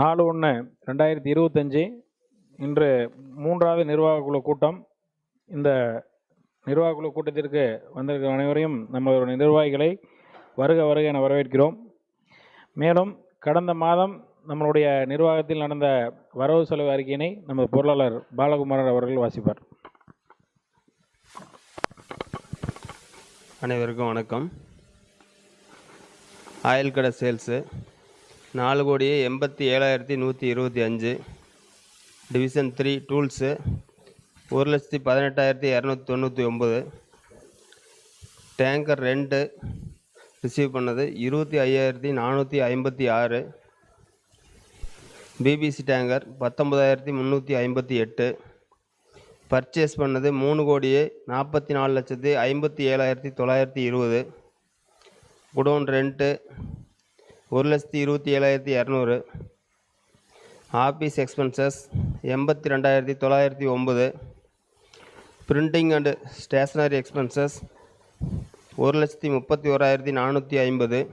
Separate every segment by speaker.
Speaker 1: நாலு ஒன்று ரெண்டாயிரத்தி இருபத்தஞ்சி இன்று மூன்றாவது நிர்வாக குழு கூட்டம். இந்த நிர்வாக குழு கூட்டத்திற்கு வந்திருக்கிற அனைவரையும் நம்மளுடைய நிர்வாகிகளை வருக வருக என வரவேற்கிறோம். மேலும் கடந்த மாதம் நம்மளுடைய நிர்வாகத்தில் நடந்த வரவு செலவு அறிக்கையினை நமது பொருளாளர் பாலகுமாரன் அவர்கள் வாசிப்பார்.
Speaker 2: அனைவருக்கும் வணக்கம். ஆயில் கடை சேல்ஸு நாலு கோடியே எண்பத்தி ஏழாயிரத்தி நூற்றி இருபத்தி அஞ்சு. டிவிஷன் த்ரீ டூல்ஸு ஒரு லட்சத்தி பதினெட்டாயிரத்தி இரநூத்தி தொண்ணூற்றி ஒம்பது டேங்கர் ரெண்டு ரிசீவ் பண்ணது இருபத்தி ஐயாயிரத்தி நானூற்றி ஐம்பத்தி ஆறு. பிபிசி டேங்கர் பத்தொம்பதாயிரத்தி முந்நூற்றி ஐம்பத்தி எட்டு. பர்ச்சேஸ் பண்ணது மூணு கோடியே நாற்பத்தி நாலு லட்சத்தி ஐம்பத்தி ஏழாயிரத்தி தொள்ளாயிரத்தி இருபது. குடோன் ரெண்ட்டு ஒரு லட்சத்தி இருபத்தி ஏழாயிரத்தி இரநூறு. ஆஃபீஸ் எக்ஸ்பென்சஸ் எண்பத்தி ரெண்டாயிரத்தி தொள்ளாயிரத்தி ஒம்பது பிரிண்டிங் அண்டு ஸ்டேஷ்னரி எக்ஸ்பென்சஸ் ஒரு லட்சத்தி முப்பத்தி ஓராயிரத்தி நானூற்றி ஐம்பது.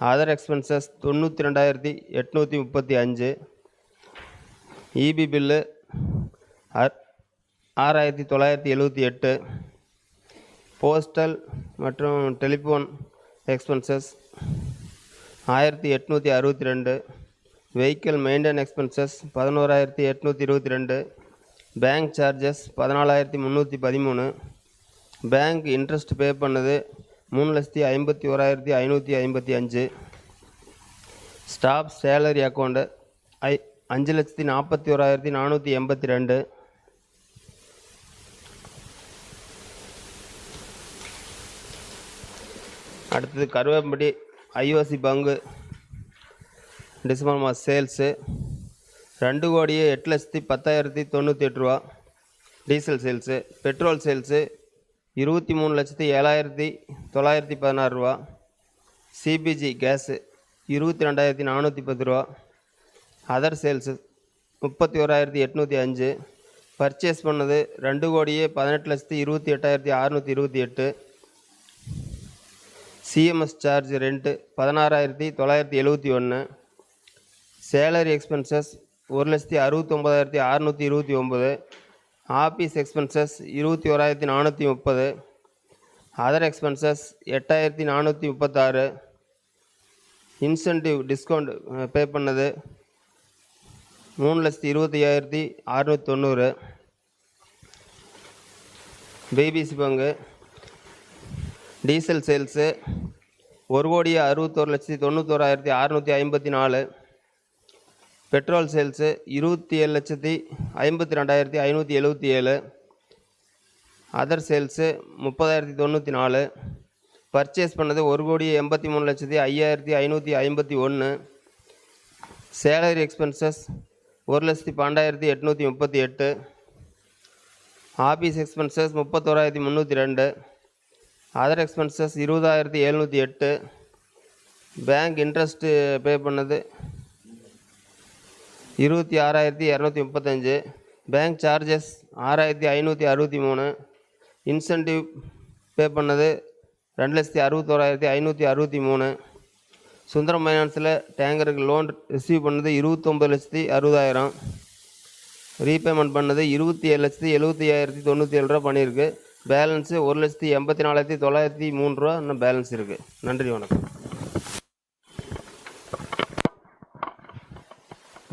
Speaker 2: அதர் எக்ஸ்பென்சஸ் தொண்ணூற்றி ரெண்டாயிரத்தி எட்நூற்றி முப்பத்தி அஞ்சு. இபி பில்லு அ- ஆறாயிரத்தி தொள்ளாயிரத்தி எழுபத்தி எட்டு. போஸ்டல் மற்றும் டெலிஃபோன் எக்ஸ்பென்சஸ் ஆயிரத்தி எட்நூற்றி அறுபத்தி ரெண்டு வெஹிக்கிள் மெயின்டைன் எக்ஸ்பென்சஸ் பதினோராயிரத்தி எட்நூற்றி இருபத்தி ரெண்டு பேங்க் சார்ஜஸ் பதினாலாயிரத்தி முந்நூற்றி பதிமூணு பேங்க் இன்ட்ரெஸ்ட் பே பண்ணது மூணு லட்சத்தி ஐம்பத்தி ஓராயிரத்தி ஐநூற்றி ஐம்பத்தி அஞ்சு ஸ்டாஃப் சேலரி அக்கௌண்ட்டு ஐ அஞ்சு லட்சத்தி நாற்பத்தி ஓராயிரத்தி நானூற்றி எண்பத்தி ரெண்டு அடுத்தது கருவேம்படி ஐஓசி பங்கு டிசம்பர் மாதம் சேல்ஸு ரெண்டு கோடியே எட்டு லட்சத்தி பத்தாயிரத்தி தொண்ணூற்றி எட்டு ரூபா. டீசல் சேல்ஸு பெட்ரோல் சேல்ஸு இருபத்தி மூணு லட்சத்தி ஏழாயிரத்தி தொள்ளாயிரத்தி பதினாறு ரூபா. சிபிஜி கேஸு இருபத்தி ரெண்டாயிரத்தி நானூற்றி பத்து ரூபா. அதர் சேல்ஸு முப்பத்தி ஓராயிரத்தி எட்நூற்றி அஞ்சு. பர்ச்சேஸ் பண்ணது ரெண்டு கோடியே பதினெட்டு லட்சத்தி இருபத்தி எட்டாயிரத்தி அறநூற்றி இருபத்தி எட்டு. சிஎம்எஸ் சார்ஜ் ரெண்ட்டு பதினாறாயிரத்தி தொள்ளாயிரத்தி எழுபத்தி ஒன்று. சேலரி எக்ஸ்பென்சஸ் ஒரு லட்சத்தி அறுபத்தொம்போதாயிரத்தி அறநூற்றி இருபத்தி ஒம்பது. ஆஃபீஸ் எக்ஸ்பென்சஸ் இருபத்தி ஓராயிரத்தி நானூற்றி முப்பது. அதர் எக்ஸ்பென்சஸ் எட்டாயிரத்தி நானூற்றி முப்பத்தாறு. இன்சென்டிவ் டிஸ்கவுண்ட் பே பண்ணது மூணு லட்சத்தி இருபத்தி ஐயாயிரத்தி அறுநூற்றி தொண்ணூறு பிபிசி பங்கு டீசல் சேல்ஸு ஒரு கோடியே அறுபத்தோரு லட்சத்தி தொண்ணூத்தோராயிரத்தி அறநூற்றி ஐம்பத்தி நாலு. பெட்ரோல் சேல்ஸு இருபத்தி ஏழு லட்சத்தி ஐம்பத்தி ரெண்டாயிரத்தி ஐநூற்றி எழுபத்தி ஏழு அதர் சேல்ஸு முப்பதாயிரத்தி தொண்ணூற்றி நாலு. பர்ச்சேஸ் பண்ணது ஒரு கோடி எண்பத்தி மூணு லட்சத்தி ஐயாயிரத்தி ஐநூற்றி ஐம்பத்தி ஒன்று. சேலரி எக்ஸ்பென்சஸ் ஒரு லட்சத்தி பன்னெண்டாயிரத்தி எட்நூற்றி முப்பத்தி எட்டு. ஆஃபீஸ் எக்ஸ்பென்சஸ் முப்பத்தோராயிரத்தி முந்நூற்றி ரெண்டு. அதர் எக்ஸ்பென்சஸ் இருபதாயிரத்தி எழுநூற்றி எட்டு. பேங்க் இன்ட்ரெஸ்ட்டு பே பண்ணது இருபத்தி ஆறாயிரத்தி இரநூத்தி முப்பத்தஞ்சு. பேங்க் சார்ஜஸ் ஆறாயிரத்தி ஐநூற்றி அறுபத்தி மூணு. இன்சென்டிவ் பே பண்ணது ரெண்டு லட்சத்தி அறுபத்தோராயிரத்தி ஐநூற்றி அறுபத்தி மூணு. சுந்தரம் ஃபைனான்ஸில் டேங்கருக்கு லோன் ரிசீவ் பண்ணது இருபத்தொம்பது லட்சத்தி அறுபதாயிரம். ரீபேமெண்ட் பண்ணது இருபத்தி ஏழு லட்சத்தி எழுபத்தி ஐயாயிரத்தி தொண்ணூற்றி ஏழு ரூபா பண்ணியிருக்கு. பேலன்ஸு ஒரு லட்சத்தி எண்பத்தி நாலாயிரத்தி தொள்ளாயிரத்தி மூணு ரூபா இன்னும் பேலன்ஸ் இருக்குது நன்றி வணக்கம்.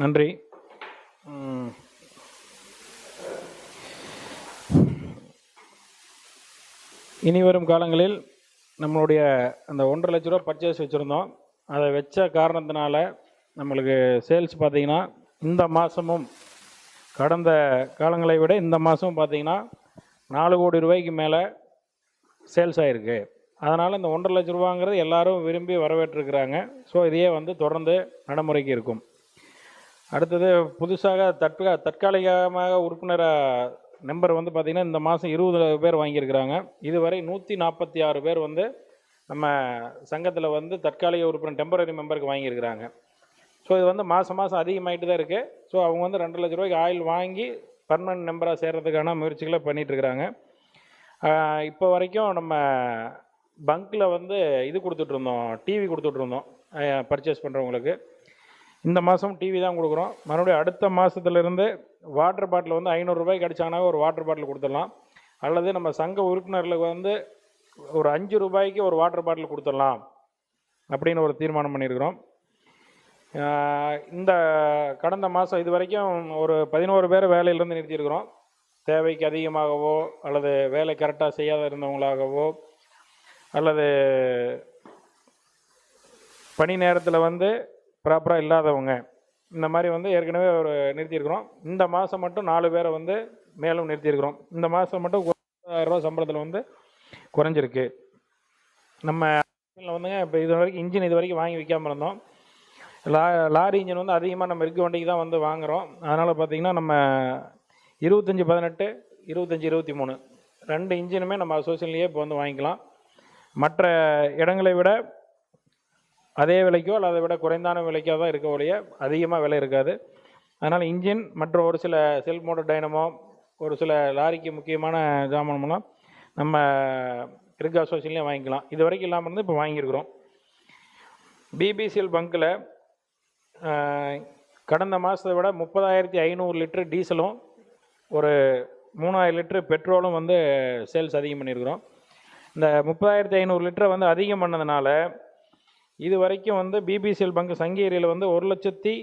Speaker 1: நன்றி. இனி வரும் காலங்களில் நம்மளுடைய அந்த ஒன்றரை லட்ச ரூபா பர்ச்சேஸ் வச்சுருந்தோம். அதை வச்ச காரணத்தினால நம்மளுக்கு சேல்ஸ் பார்த்தீங்கன்னா இந்த மாதமும் கடந்த காலங்களை விட இந்த மாதமும் பார்த்தீங்கன்னா நாலு கோடி ரூபாய்க்கு மேலே சேல்ஸ் ஆகிருக்கு அதனால் இந்த ஒன்றரை லட்ச ரூபாங்கிறது எல்லாரும் விரும்பி வரவேற்றிருக்கிறாங்க. ஸோ இதையே வந்து தொடர்ந்து நடைமுறைக்கு இருக்கும். அடுத்தது புதுசாக தற்கா தற்காலிகமாக உறுப்பினராக நம்பர் வந்து பார்த்திங்கன்னா இந்த மாதம் இருபது பேர் வாங்கியிருக்கிறாங்க. இதுவரை நூற்றி நாற்பத்தி ஆறு பேர் வந்து நம்ம சங்கத்தில் வந்து தற்காலிக உறுப்பினர் டெம்பரரி மெம்பருக்கு வாங்கியிருக்கிறாங்க. ஸோ இது வந்து மாதம் மாதம் அதிகமாகிட்டு தான் இருக்குது ஸோ அவங்க வந்து ரெண்டு லட்ச ரூபாய்க்கு ஆயில் வாங்கி பர்மனன்ட் மெம்பராக சேர்கிறதுக்கான முயற்சிகளை பண்ணிகிட்ருக்குறாங்க இப்போ வரைக்கும் நம்ம பங்க்கில் வந்து இது கொடுத்துட்ருந்தோம் டிவி கொடுத்துட்ருந்தோம் பர்ச்சேஸ் பண்ணுறவங்களுக்கு இந்த மாதம் டிவி தான் கொடுக்குறோம். மறுபடியும் அடுத்த மாதத்துலேருந்து வாட்டர் பாட்டில் வந்து ஐநூறுரூபாய்க்கு அடிச்சாங்கன்னா ஒரு வாட்டர் பாட்டில் கொடுத்துடலாம். அல்லது நம்ம சங்க உறுப்பினர்களுக்கு வந்து ஒரு அஞ்சு ரூபாய்க்கு ஒரு வாட்டர் பாட்டில் கொடுத்துடலாம். அப்படின்னு ஒரு தீர்மானம் பண்ணியிருக்கிறோம். இந்த கடந்த மாதம் இது வரைக்கும் ஒரு பதினோரு பேர் வேலையிலேருந்து நிறுத்தியிருக்கிறோம். தேவைக்கு அதிகமாகவோ அல்லது வேலை கரெக்டாக செய்யாத இருந்தவங்களாகவோ அல்லது பணி நேரத்தில் வந்து ப்ராப்பராக இல்லாதவங்க இந்த மாதிரி வந்து ஏற்கனவே ஒரு நிறுத்தியிருக்கிறோம். இந்த மாதம் மட்டும் நாலு பேரை வந்து மேலும் நிறுத்தியிருக்கிறோம். இந்த மாதம் மட்டும் ரூபா சம்பளத்தில் வந்து குறைஞ்சிருக்கு. நம்ம வந்துங்க இப்போ இது வரைக்கும் இன்ஜின் இது வரைக்கும் வாங்கி விற்காமல் இருந்தோம். லா லாரி இன்ஜின் வந்து அதிகமாக நம்ம இருக்க வண்டிக்கு தான் வந்து வாங்குகிறோம் அதனால் பார்த்தீங்கன்னா நம்ம இருபத்தஞ்சி பதினெட்டு இருபத்தஞ்சி இருபத்தி மூணு ரெண்டு இன்ஜினுமே நம்ம அசோசியன்லேயே இப்போ வந்து வாங்கிக்கலாம். மற்ற இடங்களை விட அதே விலைக்கோ அல்லது அதை விட குறைந்தான விலைக்கோ தான் இருக்க ஒழிய அதிகமாக விலை இருக்காது. அதனால் இன்ஜின் மற்றும் ஒரு சில செல்ஃப் மோட்டர் டைனமோ ஒரு சில லாரிக்கு முக்கியமான ஜாமானமெல்லாம் நம்ம இருக்க அசோசியன்லேயே வாங்கிக்கலாம். இது வரைக்கும் இல்லாமல் இருந்து இப்போ வாங்கியிருக்கிறோம். பிபிசிஎல் பங்க்கில் கடந்த மாதத்தை விட முப்பதாயிரத்தி ஐநூறு லிட்ரு டீசலும் ஒரு மூணாயிரம் லிட்ரு பெட்ரோலும் வந்து சேல்ஸ் அதிகம் பண்ணியிருக்கிறோம். இந்த முப்பதாயிரத்தி ஐநூறு லிட்டரை வந்து அதிகம் பண்ணதுனால இது வரைக்கும் வந்து பிபிசிஎல் பங்கு சங்கேரியில் வந்து ஒரு லட்சத்தி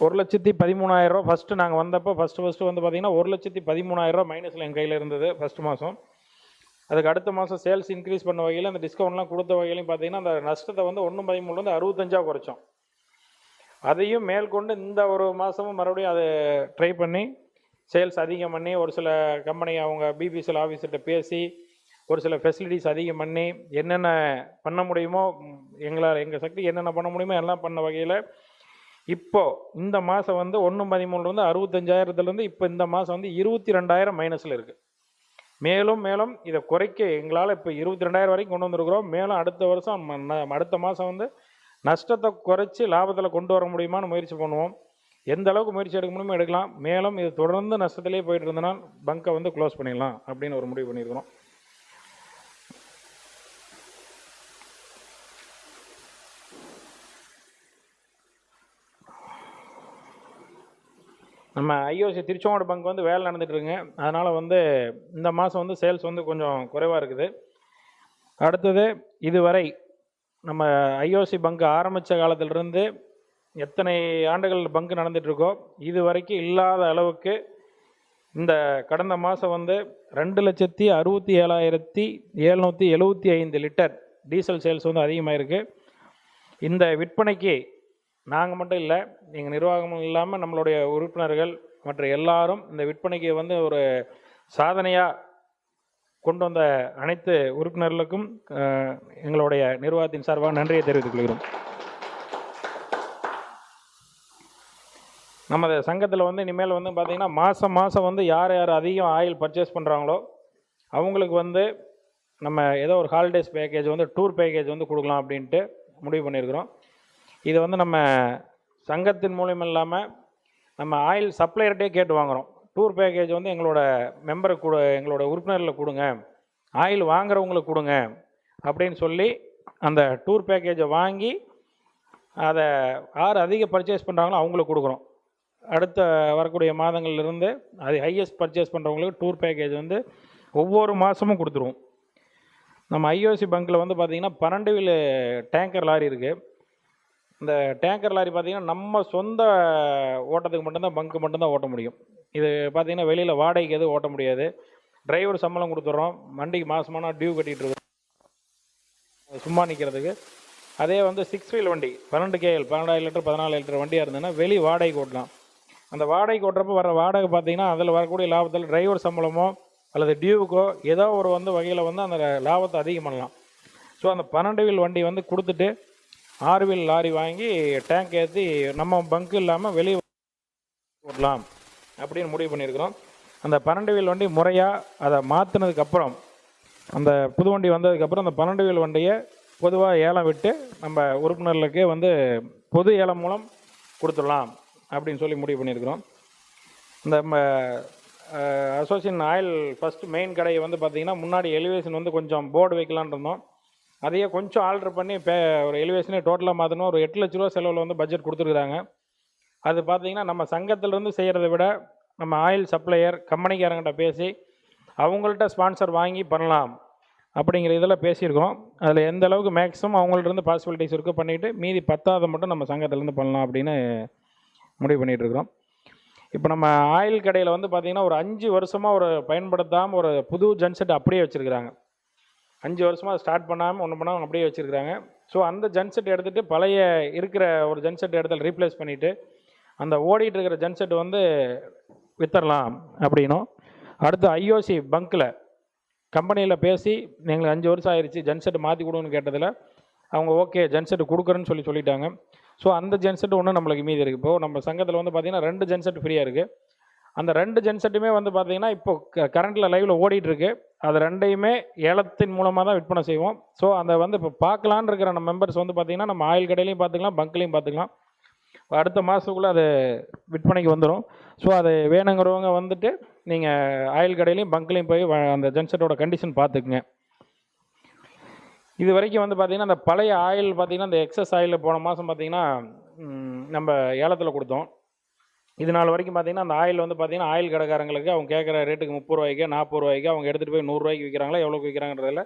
Speaker 1: ஒரு லட்சத்தி பதிமூணாயிரரூவா ஃபஸ்ட்டு நாங்கள் வந்தப்போ ஃபஸ்ட்டு ஃபஸ்ட்டு வந்து பார்த்தீங்கன்னா ஒரு லட்சத்தி பதிமூணாயிரம் ரூபா மைனஸில் என் கையில் இருந்தது ஃபஸ்ட்டு மாதம் அதுக்கு அடுத்த மாதம் சேல்ஸ் இன்க்ரீஸ் பண்ண வகையில் அந்த டிஸ்கவுண்ட்லாம் கொடுத்த வகையிலையும் பார்த்தீங்கன்னா அந்த நஷ்டத்தை வந்து ஒன்று பதிமூணுலேருந்து அறுபத்தஞ்சாக குறைச்சோம். அதையும் மேற்கொண்டு இந்த ஒரு மாதமும் மறுபடியும் அதை ட்ரை பண்ணி சேல்ஸ் அதிகம் பண்ணி ஒரு சில கம்பெனி அவங்க பிபிசிஎல் ஆஃபீஸர்கிட்ட பேசி ஒரு சில ஃபெசிலிட்டிஸ் அதிகம் பண்ணி என்னென்ன பண்ண முடியுமோ எங்களால் எங்கள் சக்தி என்னென்ன பண்ண முடியுமோ எல்லாம் பண்ண வகையில் இப்போ இந்த மாதம் வந்து ஒன்று பதிமூணுலேருந்து அறுபத்தஞ்சாயிரத்துலேருந்து இப்போ இந்த மாதம் வந்து இருபத்தி ரெண்டாயிரம் மைனஸில் இருக்குது மேலும் மேலும் இதை குறைக்க எங்களால் இப்போ இருபத்தி ரெண்டாயிரம் வரைக்கும் கொண்டு வந்திருக்கிறோம். மேலும் அடுத்த வருஷம் ம- ந- அடுத்த மாதம் வந்து நஷ்டத்தை குறைச்சி லாபத்தில் கொண்டு வர முடியுமான்னு முயற்சி பண்ணுவோம். எந்த அளவுக்கு முயற்சி எடுக்க முடியுமோ எடுக்கலாம். மேலும் இது தொடர்ந்து நஷ்டத்திலே போயிட்டு இருந்தனால் பங்கை வந்து க்ளோஸ் பண்ணிடலாம் அப்படின்னு ஒரு முடிவு பண்ணியிருக்கிறோம். நம்ம ஐஓசி திருச்செங்கோடு பங்க் வந்து வேலை நடந்துகிட்ருங்க அதனால் வந்து இந்த மாதம் வந்து சேல்ஸ் வந்து கொஞ்சம் குறைவாக இருக்குது. அடுத்தது இதுவரை நம்ம ஐஓசி பங்க் ஆரம்பித்த காலத்திலிருந்து எத்தனை ஆண்டுகள் பங்கு நடந்துகிட்ருக்கோ இது வரைக்கும் இல்லாத அளவுக்கு இந்த கடந்த மாதம் வந்து ரெண்டு லட்சத்தி அறுபத்தி ஏழாயிரத்தி எழுநூற்றி எழுபத்தி ஐந்து லிட்டர் டீசல் சேல்ஸ் வந்து அதிகமாக இருக்குது இந்த விற்பனைக்கு நாங்கள் மட்டும் இல்லை எங்கள் நிர்வாகமும் இல்லாமல் நம்மளுடைய உறுப்பினர்கள் மற்ற எல்லாரும் இந்த விற்பனைக்கு வந்து ஒரு சாதனையாக கொண்டு வந்த அனைத்து உறுப்பினர்களுக்கும் எங்களுடைய நிர்வாகத்தின் சார்பாக நன்றியை தெரிவித்துக் கொள்கிறோம். நமது சங்கத்தில் வந்து இனிமேல் வந்து பார்த்திங்கன்னா மாதம் மாதம் வந்து யார் யார் அதிகம் ஆயில் பர்ச்சேஸ் பண்ணுறாங்களோ அவங்களுக்கு வந்து நம்ம ஏதோ ஒரு ஹாலிடேஸ் பேக்கேஜ் வந்து டூர் பேக்கேஜ் வந்து கொடுக்கலாம் அப்படின்ட்டு முடிவு பண்ணியிருக்கிறோம். இது வந்து நம்ம சங்கத்தின் மூலியம் இல்லாமல் நம்ம ஆயில் சப்ளையர்கிட்டே கேட்டு வாங்குகிறோம் டூர் பேக்கேஜ் வந்து எங்களோட மெம்பருக்கு கொடு எங்களோட உறுப்பினரில் கொடுங்க. ஆயில் வாங்குறவங்களுக்கு கொடுங்க அப்படின்னு சொல்லி அந்த டூர் பேக்கேஜை வாங்கி அதை யார் அதிக பர்ச்சேஸ் பண்ணுறாங்களோ அவங்களுக்கு கொடுக்குறோம். அடுத்த வரக்கூடிய மாதங்கள்லேருந்து அது ஹையஸ்ட் பர்ச்சேஸ் பண்ணுறவங்களுக்கு டூர் பேக்கேஜ் வந்து ஒவ்வொரு மாதமும் கொடுத்துருவோம். நம்ம ஐஓசி பங்க்கில் வந்து பார்த்திங்கன்னா பன்னெண்டு வீல் டேங்கர் லாரி இருக்குது இந்த டேங்கர் லாரி பார்த்திங்கன்னா நம்ம சொந்த ஓட்டத்துக்கு மட்டும்தான் பங்க்கு மட்டும்தான் ஓட்ட முடியும். இது பார்த்திங்கன்னா வெளியில் வாடகைக்கு எதுவும் ஓட்ட முடியாது. டிரைவர் சம்பளம் கொடுத்துட்றோம். வண்டிக்கு மாதமான டியூ கட்டிகிட்டு இருக்கோம். சும்மா நிற்கிறதுக்கு அதே வந்து சிக்ஸ் வீல் வண்டி பன்னெண்டு கேஎல் பன்னெண்டாயிரம் லிட்டர் பதினாலு லிட்டர் வண்டியாக இருந்ததுன்னா வெளி வாடகைக்கு ஓட்டலாம். அந்த வாடகைக்கு ஓட்டுறப்ப வர வாடகை பார்த்தீங்கன்னா அதில் வரக்கூடிய லாபத்தில் டிரைவர் சம்பளமோ அல்லது டியூவுக்கோ ஏதோ ஒரு வந்து வகையில் வந்து அந்த லாபத்தை அதிகம் பண்ணலாம் ஸோ அந்த பன்னெண்டு வீல் வண்டி வந்து கொடுத்துட்டு ஆர்வில் லாரி வாங்கி டேங்க் ஏற்றி நம்ம பங்கு இல்லாமல் வெளியே விடலாம் அப்படின்னு முடிவு பண்ணியிருக்கிறோம். அந்த பன்னெண்டு வீல் வண்டி முறையாக அதை மாற்றினதுக்கப்புறம் அந்த புது வண்டி வந்ததுக்கப்புறம் அந்த பன்னெண்டு வீல் வண்டியை பொதுவாக ஏலம் விட்டு நம்ம உறுப்பினர்களுக்கு வந்து பொது ஏலம் மூலம் கொடுத்துடலாம் அப்படின்னு சொல்லி முடிவு பண்ணியிருக்கிறோம். இந்த அசோசியன் ஆயில் ஃபஸ்ட்டு மெயின் கடையை வந்து பார்த்திங்கன்னா முன்னாடி எலிவேஷன் வந்து கொஞ்சம் போர்டு வைக்கலான் இருந்தோம். அதையே கொஞ்சம் ஆல்டர் பண்ணி பே ஒரு எலிவேஷனே டோட்டலாக மாற்றணும் ஒரு எட்டு லட்ச ரூபா செலவில் வந்து பட்ஜெட் கொடுத்துருக்குறாங்க. அது பார்த்தீங்கன்னா நம்ம சங்கத்திலேருந்து செய்கிறத விட நம்ம ஆயில் சப்ளையர் கம்பெனிக்காரங்கிட்ட பேசி அவங்கள்ட்ட ஸ்பான்சர் வாங்கி பண்ணலாம் அப்படிங்கிற இதில் பேசியிருக்கோம். அதில் எந்த அளவுக்கு மேக்ஸிமம் அவங்கள்ட்ட இருந்து பாசிபிலிட்டிஸ் இருக்குது பண்ணிவிட்டு மீதி பத்தாத மட்டும் நம்ம சங்கத்திலேருந்து பண்ணலாம் அப்படின்னு முடிவு பண்ணிகிட்ருக்கிறோம் இப்போ நம்ம ஆயில் கடையில் வந்து பார்த்திங்கன்னா ஒரு அஞ்சு வருஷமாக ஒரு பயன்படுத்தாமல் ஒரு புது ஜென்செட் அப்படியே வச்சுருக்குறாங்க. அஞ்சு வருஷமாக ஸ்டார்ட் பண்ணாமல் ஒன்று பண்ணாமல் அப்படியே வச்சுருக்குறாங்க. ஸோ அந்த ஜென்செட் எடுத்துகிட்டு பழைய இருக்கிற ஒரு ஜென்செட் இடத்துல ரீப்ளேஸ் பண்ணிவிட்டு அந்த ஓடிட்டு இருக்கிற ஜென்செட் வந்து வித்தரலாம் அப்படின்னும். அடுத்து ஐஓசி பங்க்கில் கம்பெனியில் பேசி எங்களுக்கு அஞ்சு வருஷம் ஆயிடுச்சு ஜென்செட் மாற்றி கொடுங்கன்னு கேட்டதில் அவங்க ஓகே ஜென்செட் கொடுக்குறேன்னு சொல்லி சொல்லிட்டாங்க. ஸோ அந்த ஜென்செட் ஒன்று நம்மளுக்கு மீதி இருக்குது இப்போது நம்ம சங்கத்தில் வந்து பார்த்திங்கன்னா ரெண்டு ஜென்செட் ஃப்ரீயாக இருக்குது அந்த ரெண்டு ஜென்செட்டுமே வந்து பார்த்திங்கன்னா இப்போ கரண்ட்டில் லைவில் ஓடிட்டுருக்கு. அது ரெண்டையுமே ஏலத்தின் மூலமாக தான் விற்பனை செய்வோம். ஸோ அதை வந்து இப்போ பார்க்கலான்னு இருக்கிற நம்ம மெம்பர்ஸ் வந்து பார்த்திங்கன்னா நம்ம ஆயில் கடையிலையும் பார்த்துக்கலாம் பங்க்லேயும் பார்த்துக்கலாம் அடுத்த மாதத்துக்குள்ளே அது விற்பனைக்கு வந்துடும் ஸோ அது வேணுங்கிறவங்க வந்துட்டு நீங்கள் ஆயில் கடையிலையும் பங்க்லேயும் போய் வ- அந்த ஜென்செட்டோட கண்டிஷன் பார்த்துக்குங்க இது வரைக்கும் வந்து பார்த்திங்கன்னா அந்த பழைய ஆயில் பார்த்திங்கன்னா அந்த எக்ஸஸ் ஆயில் போன மாதம் பார்த்திங்கன்னா நம்ம ஏலத்தில் கொடுத்தோம். இது நாள் வரைக்கும் பார்த்தீங்கன்னா அந்த ஆயில் வந்து பார்த்தீங்கன்னா ஆயில் கடைக்காரங்களுக்கு அவங்க கேட்குற ரேட்டுக்கு முப்பது ரூபாய்க்கு நாற்பது ரூபாய்க்கு அவங்க எடுத்துகிட்டு போய் நூறுரூவாய்க்கு விற்கிறாங்களா எவ்வளோக்கு விற்கிறாங்கிறதுல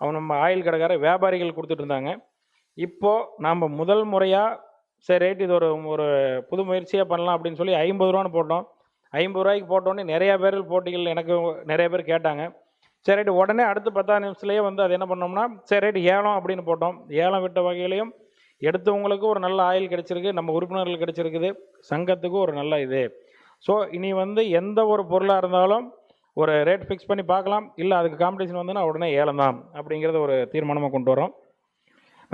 Speaker 1: அவங்க நம்ம ஆயில் கடைக்கார வியாபாரிகள் கொடுத்துட்டு இருந்தாங்க. இப்போது நாம் முதல் முறையாக சரி ரேட் இது ஒரு ஒரு புது முயற்சியாக பண்ணலாம் அப்படின்னு சொல்லி ஐம்பது ரூபான்னு போட்டோம். ஐம்பது ரூபாய்க்கு போட்டோன்னே நிறையா பேர் போட்டிகள் எனக்கு நிறைய பேர் கேட்டாங்க. சரி ரைட்டு உடனே அடுத்த பத்தாம் நிமிஷத்துலேயே வந்து அது என்ன பண்ணோம்னா சரி ரைட்டு ஏலம் அப்படின்னு போட்டோம். ஏலம் விட்ட வகையிலையும் எடுத்தவங்களுக்கு ஒரு நல்ல ஆயில் கிடச்சிருக்கு நம்ம உறுப்பினர்கள் கிடைச்சிருக்குது சங்கத்துக்கு ஒரு நல்ல இது. ஸோ இனி வந்து எந்த ஒரு பொருளாக இருந்தாலும் ஒரு ரேட் ஃபிக்ஸ் பண்ணி பார்க்கலாம். இல்லை அதுக்கு காம்படிஷன் வந்துன்னா உடனே ஏலம் தான் அப்படிங்கிறத ஒரு தீர்மானமாக கொண்டு வரோம்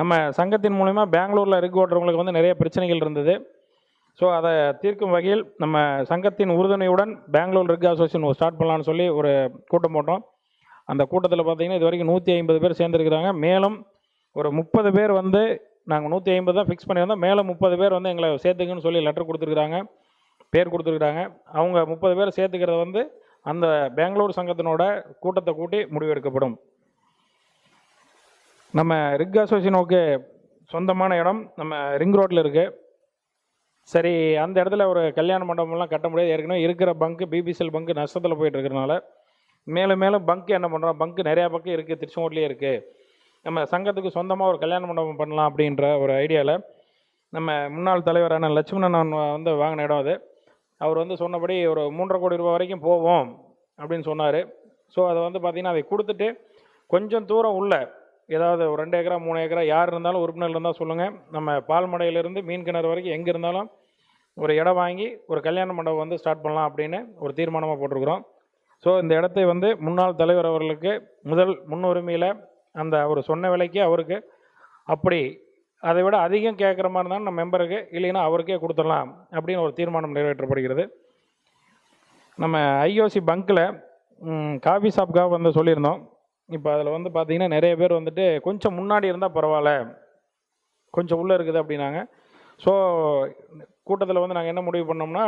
Speaker 1: நம்ம சங்கத்தின் மூலிமா பெங்களூரில் ரிக் ஓட்டுறவங்களுக்கு வந்து நிறைய பிரச்சனைகள் இருந்தது. ஸோ அதை தீர்க்கும் வகையில் நம்ம சங்கத்தின் உறுதுணையுடன் பெங்களூர் ரிக் அசோசியேஷன் ஸ்டார்ட் பண்ணலான்னு சொல்லி ஒரு கூட்டம் போட்டோம். அந்த கூட்டத்தில் பார்த்திங்கன்னா இது வரைக்கும் நூற்றி ஐம்பது பேர் சேர்ந்துருக்குறாங்க. மேலும் ஒரு முப்பது பேர் வந்து நாங்கள் நூற்றி ஐம்பது தான் ஃபிக்ஸ் பண்ணியிருந்தோம். மேலே முப்பது பேர் வந்து எங்களை சேர்த்துக்குன்னு சொல்லி லெட்டர் கொடுத்துருக்குறாங்க. பேர் கொடுத்துருக்குறாங்க. அவங்க முப்பது பேர் சேர்த்துக்கிறத வந்து அந்த பெங்களூர் சங்கத்தினோட கூட்டத்தை கூட்டி முடிவெடுக்கப்படும். நம்ம ரிக் அசோசியேஷனுக்கு சொந்தமான இடம். நம்ம ரிங் ரோட்டில் இருக்குது சரி அந்த இடத்துல ஒரு கல்யாண மண்டபம்லாம் கட்ட முடியாது. ஏற்கனவே இருக்கிற பங்கு பிபிசிஎல் பங்கு நஷ்டத்தில் போயிட்டு இருக்கிறனால மேலும் மேலும் பங்கு என்ன பண்ணுறோம் பங்கு நிறையா பங்கு இருக்குது திருச்செங்கோட்லேயே இருக்குது நம்ம சங்கத்துக்கு சொந்தமாக ஒரு கல்யாண மண்டபம் பண்ணலாம் அப்படின்ற ஒரு ஐடியாவில் நம்ம முன்னாள் தலைவரான லட்சுமணன் வந்து வாங்கின இடம் அது. அவர் வந்து சொன்னபடி ஒரு மூன்றரை கோடி ரூபாய் வரைக்கும் போவோம் அப்படின்னு சொன்னார். ஸோ அதை வந்து பார்த்திங்கன்னா அதை கொடுத்துட்டு கொஞ்சம் தூரம் உள்ள ஏதாவது ஒரு ரெண்டு ஏக்கரா மூணு ஏக்கரா யார் இருந்தாலும் உறுப்பினர் இருந்தால் சொல்லுங்கள் நம்ம பால்மடையிலேருந்து மீன் கிணறு வரைக்கும் எங்கே இருந்தாலும் ஒரு இடம் வாங்கி ஒரு கல்யாண மண்டபம் வந்து ஸ்டார்ட் பண்ணலாம் அப்படின்னு ஒரு தீர்மானமாக போட்டிருக்கிறோம். ஸோ இந்த இடத்தை வந்து முன்னாள் தலைவர் அவர்களுக்கு முதல் முன்னுரிமையில் அந்த அவர் சொன்ன விலைக்கு அவருக்கு அப்படி அதை விட அதிகம் கேட்குற மாதிரி இருந்தாலும் நம்ம மெம்பருக்கு இல்லைன்னா அவருக்கே கொடுத்துடலாம் அப்படின்னு ஒரு தீர்மானம் நிறைவேற்றப்படுகிறது. நம்ம ஐஓசி பங்க்கில் காஃபி ஷாப்காக வந்து சொல்லியிருந்தோம். இப்போ அதில் வந்து பார்த்திங்கன்னா நிறைய பேர் வந்துட்டு கொஞ்சம் முன்னாடி இருந்தால் பரவாயில்ல கொஞ்சம் உள்ளே இருக்குது அப்படின்னாங்க. ஸோ கூட்டத்தில் வந்து நாங்கள் என்ன முடிவு பண்ணோம்னா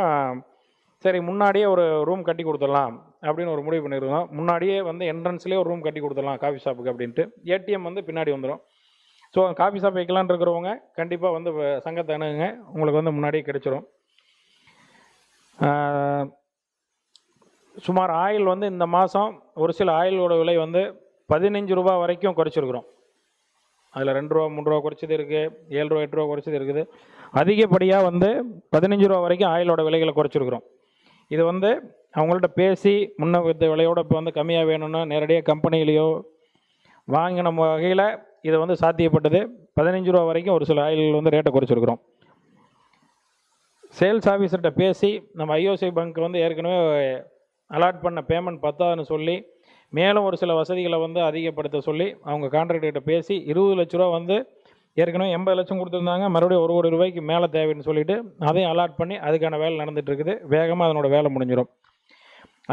Speaker 1: சரி முன்னாடியே ஒரு ரூம் கட்டி கொடுத்துடலாம் அப்படின்னு ஒரு முடிவு பண்ணியிருந்தோம். முன்னாடியே வந்து என்ட்ரன்ஸ்லேயே ஒரு ரூம் கட்டி கொடுத்துடலாம் காஃபி ஷாப்புக்கு அப்படின்ட்டு. ஏடிஎம் வந்து பின்னாடி வந்துடும் ஸோ காஃபி ஷாப் வைக்கலான் இருக்கிறவங்க கண்டிப்பாக வந்து சங்கத்தை அணுகுங்க. உங்களுக்கு வந்து முன்னாடியே கிடைச்சிரும். சுமார் ஆயில் வந்து இந்த மாதம் ஒரு சில ஆயிலோட விலை வந்து பதினஞ்சு ரூபா வரைக்கும் குறைச்சிருக்கிறோம். அதில் ரெண்டு ரூபா மூணு ரூபா குறைச்சது இருக்குது ஏழு ரூபா எட்டு ரூபா குறைச்சது இருக்குது. அதிகப்படியாக வந்து பதினஞ்சு ரூபா வரைக்கும் ஆயிலோட விலைகளை குறைச்சிருக்கிறோம். இது வந்து அவங்கள்ட்ட பேசி முன்ன விலையோடு விலையோட இப்போ வந்து கம்மியாக வேணும்னா நேரடியாக கம்பெனிலேயோ வாங்கின வகையில் இது வந்து சாத்தியப்பட்டது. பதினஞ்சு ரூபா வரைக்கும் ஒரு சில ஆயில் வந்து ரேட்டை குறைச்சிருக்கிறோம். சேல்ஸ் ஆஃபீஸர்கிட்ட பேசி நம்ம ஐஓசி பேங்க் வந்து ஏற்கனவே அலாட் பண்ண பேமெண்ட் பத்தாதுன்னு சொல்லி மேலும் ஒரு சில வசதிகளை வந்து அதிகப்படுத்த சொல்லி அவங்க கான்ட்ராக்டர்கிட்ட பேசி இருபது லட்ச ரூபா வந்து ஏற்கனவே எண்பது லட்சம் கொடுத்துருந்தாங்க. மறுபடியும் ஒரு கோடி ரூபாய்க்கு மேலே தேவைன்னு சொல்லிட்டு அதையும் அலாட் பண்ணி அதுக்கான வேலை நடந்துகிட்டு இருக்குது வேகமாக அதனோட வேலை முடிஞ்சிடும்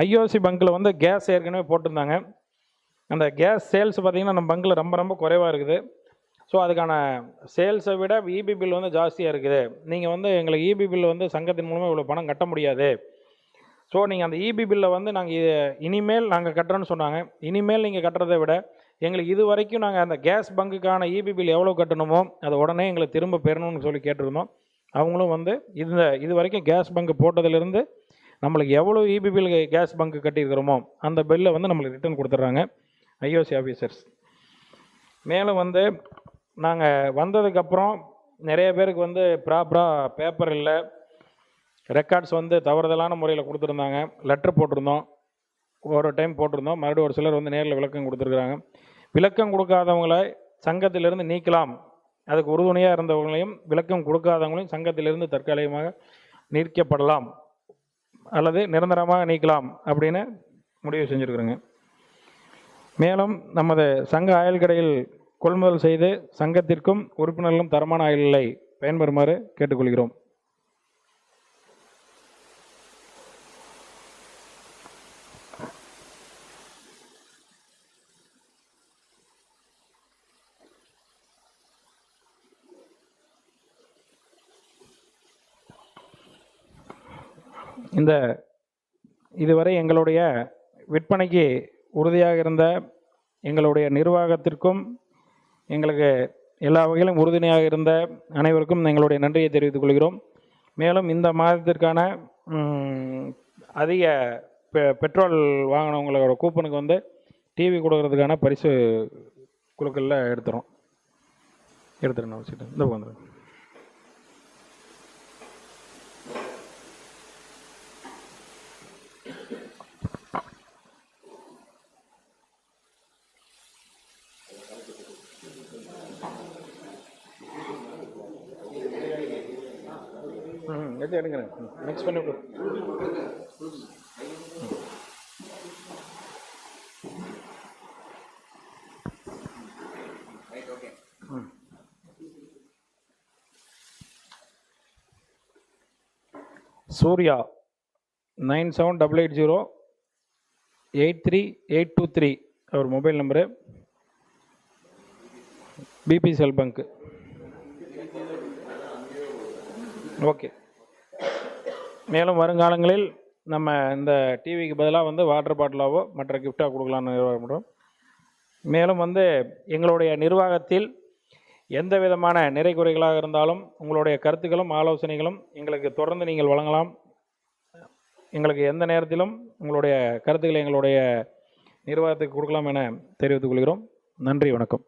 Speaker 1: ஐஓசி பங்க்கில் வந்து கேஸ் ஏற்கனவே போட்டிருந்தாங்க. அந்த கேஸ் சேல்ஸ் பார்த்திங்கன்னா நம்ம பங்கில் ரொம்ப ரொம்ப குறைவாக இருக்குது. ஸோ அதுக்கான சேல்ஸை விட இபி பில் வந்து ஜாஸ்தியாக இருக்குது. நீங்கள் வந்து எங்களுக்கு இபி பில் வந்து சங்கத்தின் மூலமாக இவ்வளோ பணம் கட்ட முடியாது. ஸோ நீங்கள் அந்த இபி பில்லை வந்து நாங்கள் இனிமேல் நாங்கள் கட்டுறோன்னு சொன்னாங்க. இனிமேல் நீங்கள் கட்டுறதை விட எங்களுக்கு இது வரைக்கும் நாங்கள் அந்த கேஸ் பங்குக்கான இபி பில் எவ்வளோ கட்டணுமோ அதை உடனே எங்களுக்கு திரும்ப பெறணும்னு சொல்லி கேட்டிருந்தோம். அவங்களும் வந்து இந்த இது வரைக்கும் கேஸ் பங்கு போட்டதுலேருந்து நம்மளுக்கு எவ்வளோ இபி பில் கேஸ் பங்கு கட்டியிருக்கிறோமோ அந்த பில்லை வந்து நம்மளுக்கு ரிட்டர்ன் கொடுத்துட்றாங்க ஐஓசி ஆஃபீஸர்ஸ் மேலும் வந்து நாங்கள் வந்ததுக்கப்புறம் நிறைய பேருக்கு வந்து ப்ராப்பராக பேப்பர் இல்லை. ரெக்கார்ட்ஸ் வந்து தவறுதலான முறையில் கொடுத்துருந்தாங்க. லெட்டர் போட்டிருந்தோம். ஒரு டைம் போட்டிருந்தோம். மறுபடியும் ஒரு சிலர் வந்து நேரில் விளக்கம் கொடுத்துருக்குறாங்க. விளக்கம் கொடுக்காதவங்களை சங்கத்திலிருந்து நீக்கலாம். அதுக்கு உறுதுணையாக இருந்தவங்களையும் விளக்கம் கொடுக்காதவங்களையும் சங்கத்திலிருந்து தற்காலிகமாக நீக்கப்படலாம். அல்லது நிரந்தரமாக நீக்கலாம் அப்படின்னு முடிவு செஞ்சுருக்குறோங்க. மேலும் நமது சங்க ஆயுள் கடையில் கொள்முதல் செய்து சங்கத்திற்கும் உறுப்பினர்களும் தரமான ஆயுள்களை பயன்பெறுமாறு கேட்டுக்கொள்கிறோம். இந்த இதுவரை எங்களுடைய விற்பனைக்கு உறுதியாக இருந்த எங்களுடைய நிர்வாகத்திற்கும் எங்களுக்கு எல்லா வகையிலும் உறுதுணையாக இருந்த அனைவருக்கும் எங்களுடைய நன்றியை தெரிவித்துக் கொள்கிறோம். மேலும் இந்த மாதத்திற்கான அதிக பெ பெட்ரோல் வாங்கினவங்களோட கூப்பனுக்கு வந்து டிவி கொடுக்கறதுக்கான பரிசு குழுக்களில் எடுத்துகிறோம் எடுத்துறேன் வச்சுட்டு இந்த வந்துடுறேன் மிக்ஸ் பண்ணி விடு Surya nine seven double eight zero eight three eight two three அவர் mobile number BPCL bunk okay மேலும் வருங்காலங்களில் நம்ம இந்த டிவிக்கு பதிலாக வந்து வாட்டர் பாட்டிலாவோ மற்ற கிஃப்டாக கொடுக்கலான்னு விரும்புகிறோம் மேலும் வந்து எங்களுடைய நிர்வாகத்தில் எந்த விதமான நிறை குறைகளாக இருந்தாலும் உங்களுடைய கருத்துக்களும் ஆலோசனைகளும் எங்களுக்கு தொடர்ந்து நீங்கள் வழங்கலாம். எங்களுக்கு எந்த நேரத்திலும் உங்களுடைய கருத்துக்களை எங்களுடைய நிர்வாகத்துக்கு கொடுக்கலாம் என தெரிவித்துக் கொள்கிறோம். நன்றி வணக்கம்.